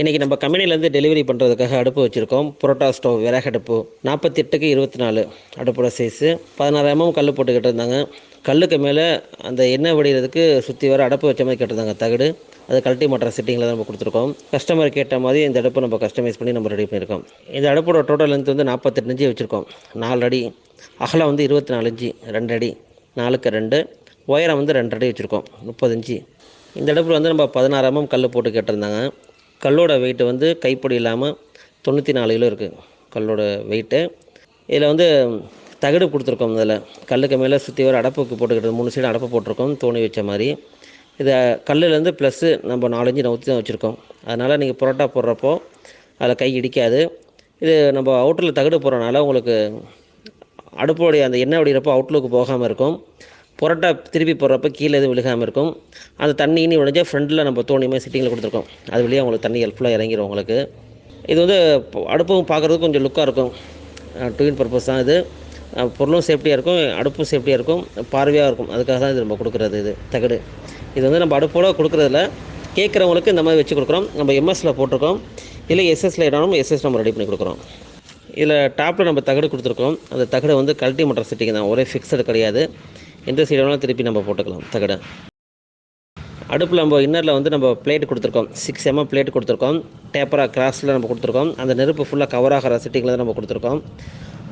இன்றைக்கி நம்ம கம்பெனிலேருந்து டெலிவரி பண்ணுறதுக்காக அடுப்பு வச்சுருக்கோம். புரோட்டா ஸ்டவ் விறகு அடுப்பு நாற்பத்தெட்டுக்கு இருபத்தி நாலு அடுப்போட சைஸு பதினாறாயிரமும் கல் போட்டு கேட்டிருந்தாங்க. கல்லுக்கு மேலே அந்த எண்ணெய் வடிகிறதுக்கு சுற்றி வர அடுப்பு வச்ச மாதிரி கேட்டிருந்தாங்க தகடு. அது கல்ட்டி மாட்டுற செட்டிங்கில் தான் நம்ம கொடுத்துருக்கோம். கஸ்டமர் கேட்ட மாதிரி இந்த அடுப்பை நம்ம கஸ்டமைஸ் பண்ணி நம்ம ரெடி பண்ணியிருக்கோம். இந்த அடுப்போட டோட்டல் லென்த் வந்து நாற்பத்தெட்டு இன்ச்சு வச்சுருக்கோம். நாலு அடி அகலம் வந்து இருபத்தி நாலு இன்ச்சு ரெண்டு அடி நாலுக்கு ரெண்டு உயரம் வந்து ரெண்டு அடி வச்சுருக்கோம் முப்பது இன்ச்சு. இந்த அடுப்பில் வந்து நம்ம பதினாறு கல் போட்டு கேட்டிருந்தாங்க. கல்லோட வெயிட்டு வந்து கைப்பிடி இல்லாமல் தொண்ணூற்றி நாலு கிலோ இருக்குது கல்லோட வெயிட்டு இதில் வந்து தகடு கொடுத்துருக்கோம் இதில். கல்லுக்கு மேலே சுற்றி வர அடப்புக்கு போட்டுக்கிட்டு மூணு சைடு அடப்பு போட்டிருக்கோம் தோணி வச்ச மாதிரி. இதை கல்லுலேருந்து ப்ளஸ்ஸு நம்ம நாலஞ்சு நவுத்தி தான் வச்சுருக்கோம். அதனால் நீங்கள் புரோட்டா போடுறப்போ அதில் கை இடிக்காது. இது நம்ம அவுட்டரில் தகடு போடுறனால உங்களுக்கு அடுப்போடைய அந்த எண்ணெய் வடிகிறப்போ அவுட்லுக்கு போகாமல் இருக்கும். புரோட்டா திருப்பி போடுறப்ப கீழே எதுவும் விழுகாமல் இருக்கும். அந்த தண்ணி இனி உடஞ்சா ஃப்ரண்டில் நம்ம தோணியுமே சிட்டிங்கில் கொடுத்துருக்கோம். அது வழியாக உங்களுக்கு தண்ணி ஹெல்ப்ஃபுல்லாக இறங்கிடும் உங்களுக்கு. இது வந்து அடுப்பும் பார்க்குறதுக்கு கொஞ்சம் லுக்காக இருக்கும். டூயின் பர்பஸ் தான் இது. பொருளும் சேஃப்டியாக இருக்கும். அடுப்பும் சேஃப்டியாக இருக்கும். பார்வையாக இருக்கும். அதுக்காக தான் இது நம்ம கொடுக்குறது இது தகடு. இது வந்து நம்ம அடுப்போட கொடுக்குறதில்ல. கேட்குறவங்களுக்கு இந்த மாதிரி வச்சு கொடுக்குறோம். நம்ம எம்எஸில் போட்டிருக்கோம். இல்லை எஸ்எஸில் இடம் எஸ்எஸ் நம்ம ரெடி பண்ணி கொடுக்குறோம். இதில் டாப்பில் நம்ம தகடு கொடுத்துருக்கோம். அந்த தகடை வந்து கல்டி மட்டுற சிட்டிங் தான். ஒரே ஃபிக்ஸடு கிடையாது. எந்த சைடு வேணாலும் திருப்பி நம்ம போட்டுக்கலாம் தகடை. அடுப்பில் நம்ம இன்னரில் வந்து நம்ம பிளேட் கொடுத்துருக்கோம். சிக்ஸ் எம்எம் பிளேட் கொடுத்துருக்கோம். டேப்பராக கிராஸில் நம்ம கொடுத்துருக்கோம். அந்த நெருப்பு ஃபுல்லாக கவர் ஆகிற செட்டிங்கில் தான் நம்ம கொடுத்துருக்கோம்.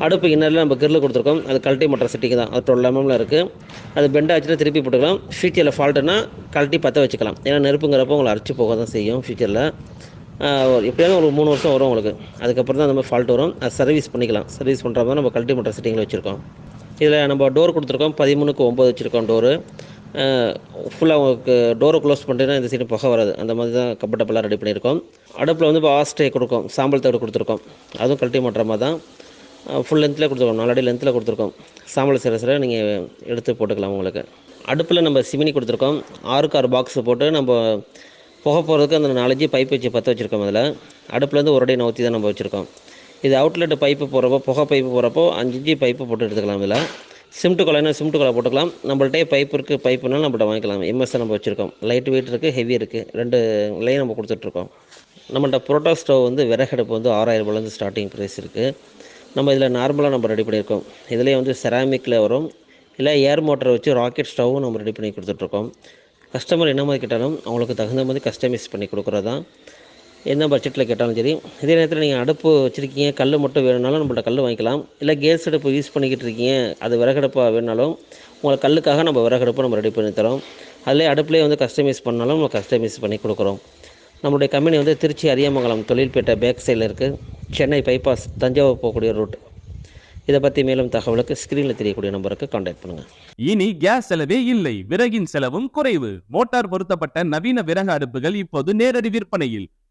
அடுப்பு இன்னரில் நம்ம கிரில் கொடுத்துருக்கோம். அது கழட்டி மட்டுற செட்டிங் தான். அது டுவெல் எம்எம்ல இருக்குது அது பெண்ட் ஆச்சுன்னா திருப்பி போட்டுக்கலாம். ஃபியூச்சரில் ஃபால்ட்டுனா கழட்டி பற்ற வச்சுக்கலாம். ஏன்னா நெருப்புங்கிறப்போ உங்களை அரைச்சி போக தான் செய்யும் ஃபியூச்சரில் எப்படியாவது உங்களுக்கு மூணு வருஷம் வரும் உங்களுக்கு. அதுக்கப்புறம் தான் அந்த மாதிரி ஃபால்ட் வரும். அது சர்வீஸ் பண்ணிக்கலாம். சர்வீஸ் பண்ணுற மாதிரி நம்ம கழட்டி மட்டுற செட்டிங்கில் வச்சுருக்கோம். இதில் நம்ம டோர் கொடுத்துருக்கோம். பதிமூணுக்கு ஒம்பது வச்சுருக்கோம் டோரு ஃபுல்லாக உங்களுக்கு டோரை க்ளோஸ் பண்ணிட்டீங்கன்னா இந்த சைடு புகை வராது. அந்த மாதிரி தான் கம்ஃபர்டபுளாக ரெடி பண்ணியிருக்கோம். அடுப்பில் வந்து இப்போ ஆஸ்ட்ரே கொடுக்கும். சாம்பல் தவிர கொடுத்துருக்கோம். அதுவும் கழட்டி மாட்டுற மாதிரி தான். ஃபுல் லென்த்தில் கொடுத்துருக்கோம். நாலடி லென்த்தில் கொடுத்துருக்கோம். சாம்பல் சிற சிற நீங்கள் எடுத்து போட்டுக்கலாம் உங்களுக்கு. அடுப்பில் நம்ம சிமினி கொடுத்துருக்கோம். ஆறுக்கு ஆறு பாக்ஸ் போட்டு நம்ம புகை போகிறதுக்கு அந்த நாலஞ்சு பைப் வச்சு பற்ற வச்சுருக்கோம் அதில். அடுப்புலேருந்து ஒரு அடி நவுத்தி தான் நம்ம வச்சுருக்கோம். இது அவுட்லெட் பைப்பு போகிறப்போ புகை பைப்பு போகிறப்போ அஞ்சு இஞ்சி பைப்பு போட்டு எடுத்துக்கலாம் இதில். சிமெண்ட் குழாய்னா சிமெண்ட் கொலை போட்டுக்கலாம். நம்மள்ட்டே பைப் இருக்குது பைப்புனாலும் நம்மகிட்ட வாங்கிக்கலாம். எம்எஸ் நம்ம வச்சுருக்கோம். லைட் வெயிட் இருக்குது ஹெவி இருக்குது ரெண்டு லைன் நம்ம கொடுத்துட்ருக்கோம் நம்மள்ட்ட புரோட்டா ஸ்டவ் வந்து விறகடுப்பு வந்து ஆறாயிரம் ரூபாயிலேருந்து ஸ்டார்டிங் ப்ரைஸ் இருக்குது நம்ம இதில் நார்மலாக நம்ம ரெடி பண்ணியிருக்கோம். இதுலேயே வந்து செராமிக்கில் வரும். இல்லை ஏர் மோட்டரை வச்சு ராக்கெட் ஸ்டவ்வும் நம்ம ரெடி பண்ணி கொடுத்துட்ருக்கோம் கஸ்டமர் என்ன மாதிரி கேட்டாலும் அவங்களுக்கு தகுந்த மாதிரி கஸ்டமைஸ் பண்ணி கொடுக்குறது தான் என்ன பட்ஜெட்டில் கேட்டாலும் சரி இதே நேரத்தில் நீங்கள் அடுப்பு வச்சுருக்கீங்க கல் மட்டும் வேணும்னாலும் நம்மள்ட்ட கல் வாங்கிக்கலாம். இல்லை கேஸ் அடுப்பு யூஸ் பண்ணிக்கிட்டு இருக்கீங்க அது விறகடுப்பாக வேணுனாலும் உங்களுக்கு கல்லுக்காக நம்ம விறகடுப்பு நம்ம ரெடி பண்ணி தரோம். அதிலே அடுப்புலேயே வந்து கஸ்டமைஸ் பண்ணாலும் நம்ம கஸ்டமைஸ் பண்ணி கொடுக்குறோம். நம்மளுடைய கம்பெனி வந்து திருச்சி அரியமங்கலம் தொழில்பேட்டை பேக் சைடில் இருக்குது சென்னை பைபாஸ் தஞ்சாவூர் போகக்கூடிய ரூட் இதை பற்றி மேலும் தகவலுக்கு ஸ்க்ரீனில் தெரியக்கூடிய நம்பருக்கு காண்டாக்ட் பண்ணுங்கள் இனி கேஸ் செலவே இல்லை. விறகின் செலவும் குறைவு. மோட்டார் பொருத்தப்பட்ட நவீன விறகு அடுப்புகள் இப்போது நேரடி விற்பனையில்.